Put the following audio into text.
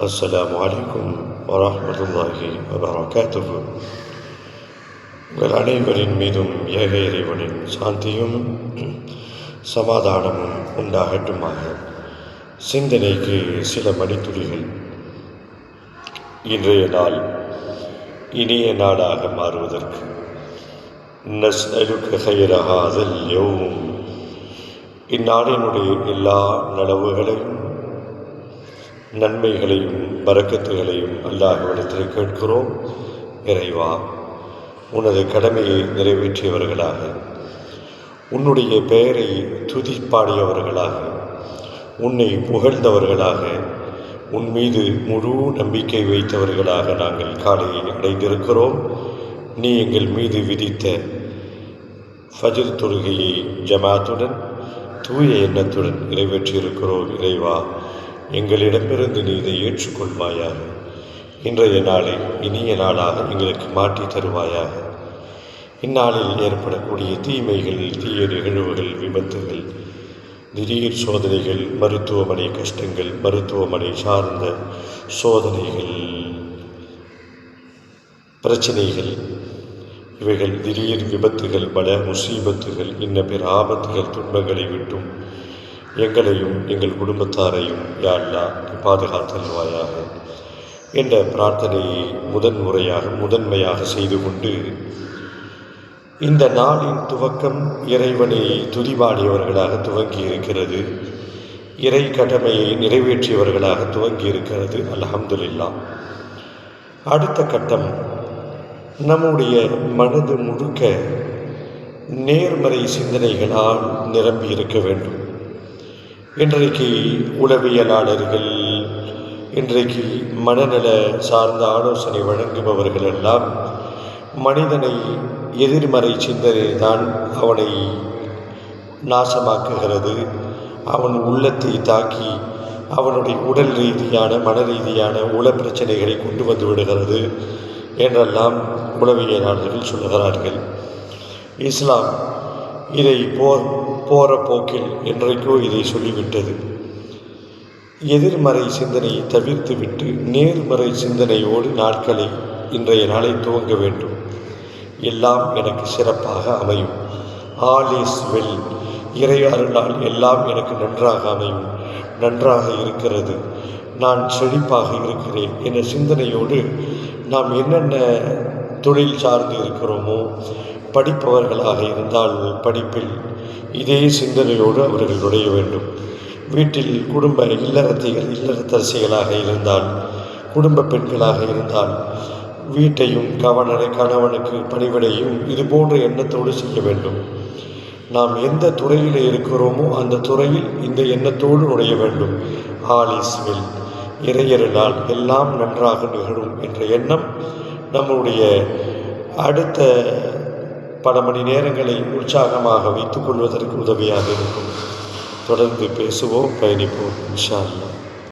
السلام عليكم ورحمة الله وبركاته உங்கள் அனைவரின் மீதும் ஏக இறைவனின் சாந்தியும் சமாதானமும் உண்டாகட்டுமாக சிந்தனைக்கு சில மணித்துளிகள் இன்றைய நாள் இனிய நாளாக மாறுவதற்கு நஸ்அலுக خير هذا اليوم இந்நாளினுடைய எல்லா நலவுகளையும் நன்மைகளையும் பறக்கத்துகளையும் அல்லாஹ்விடத்தில் கேட்கிறோம். இறைவா உனது கடமையை நிறைவேற்றியவர்களாக உன்னுடைய பெயரை துதிப்பாடியவர்களாக உன்னை புகழ்ந்தவர்களாக உன் மீது முழு நம்பிக்கை வைத்தவர்களாக நாங்கள் காலையை அடைந்திருக்கிறோம். நீ எங்கள் மீது விதித்த ஃபஜர் தொழுகையை ஜமாத்துடன் தூய எண்ணத்துடன் நிறைவேற்றியிருக்கிறோம். இறைவா எங்களிடமிருந்து நீ இதை ஏற்றுக்கொள்வாயாக. இன்றைய நாளை இனிய நாளாக எங்களுக்கு மாற்றி தருவாயாக. இந்நாளில் ஏற்படக்கூடிய தீமைகள் தீய நிகழ்வுகள் விபத்துகள் திடீர் சோதனைகள் மருத்துவமனை கஷ்டங்கள் மருத்துவமனை சார்ந்த சோதனைகள் பிரச்சனைகள் இவைகள் திடீர் விபத்துகள் பல முசீபத்துகள் இன்ன பிற ஆபத்துகள் துன்பங்களை விட்டும் எங்களையும் எங்கள் குடும்பத்தாரையும் யாழ்லா பாதுகாத்தல்வாயாக என்ற பிரார்த்தனையை முதன்முறையாக முதன்மையாக செய்து கொண்டு இந்த நாளின் துவக்கம் இறைவனை துதிபாடியவர்களாக துவங்கி இருக்கிறது இறை கடமையை நிறைவேற்றியவர்களாக துவங்கி இருக்கிறது அல்ஹம்துலில்லா. அடுத்த கட்டம் நம்முடைய மனது முழுக்க நேர்மறை சிந்தனைகளால் நிரம்பி இருக்க வேண்டும். இன்றைக்கு உளவியலாளர்கள் இன்றைக்கு மனநல சார்ந்த ஆலோசனை வழங்குபவர்கள் எல்லாம் மனிதனை எதிர்மறை சிந்தனை தான் அவனை நாசமாக்குகிறது. அவன் உள்ளத்தை தாக்கி அவனுடைய உடல் ரீதியான மன ரீதியான உள பிரச்சனைகளை கொண்டு வந்து விடுகிறது என்றெல்லாம் உளவியலாளர்கள் சொல்லுகிறார்கள். இஸ்லாம் இதை போர் போகிற போக்கில் என்றைக்கோ இதை சொல்லிவிட்டது. எதிர்மறை சிந்தனையை தவிர்த்து விட்டு நேர்மறை சிந்தனையோடு நாட்களை இன்றைய நாளை துவங்க வேண்டும். எல்லாம் எனக்கு சிறப்பாக அமையும். All is well. இறை எல்லாம் எனக்கு நன்றாக அமையும். நன்றாக இருக்கிறது. நான் செழிப்பாக இருக்கிறேன் என்ற சிந்தனையோடு நாம் என்னென்ன தொழில் சார்ந்து இருக்கிறோமோ படிப்பவர்களாக இருந்தால் படிப்பில் இதே சிந்தனையோடு அவர்கள் நுழைய வேண்டும். வீட்டில் குடும்ப இல்லறத்திகள் இல்லறத்தரசிகளாக இருந்தால் குடும்ப பெண்களாக இருந்தால் வீட்டையும் கவனனை கணவனுக்கு பணிவிடையும் இது போன்ற எண்ணத்தோடு செய்ய வேண்டும். நாம் எந்த துறையில் இருக்கிறோமோ அந்த துறையில் இந்த எண்ணத்தோடு நுழைய வேண்டும். ஆல் இஸ் வெல் இறையருளால் எல்லாம் நன்றாக நிகழும் என்ற எண்ணம் நம்முடைய அடுத்த பல மணி நேரங்களை உற்சாகமாக வைத்துக் கொள்வதற்கு உதவியாக இருக்கும். தொடர்ந்து பேசுவோம் பயணிப்போம் இன்ஷா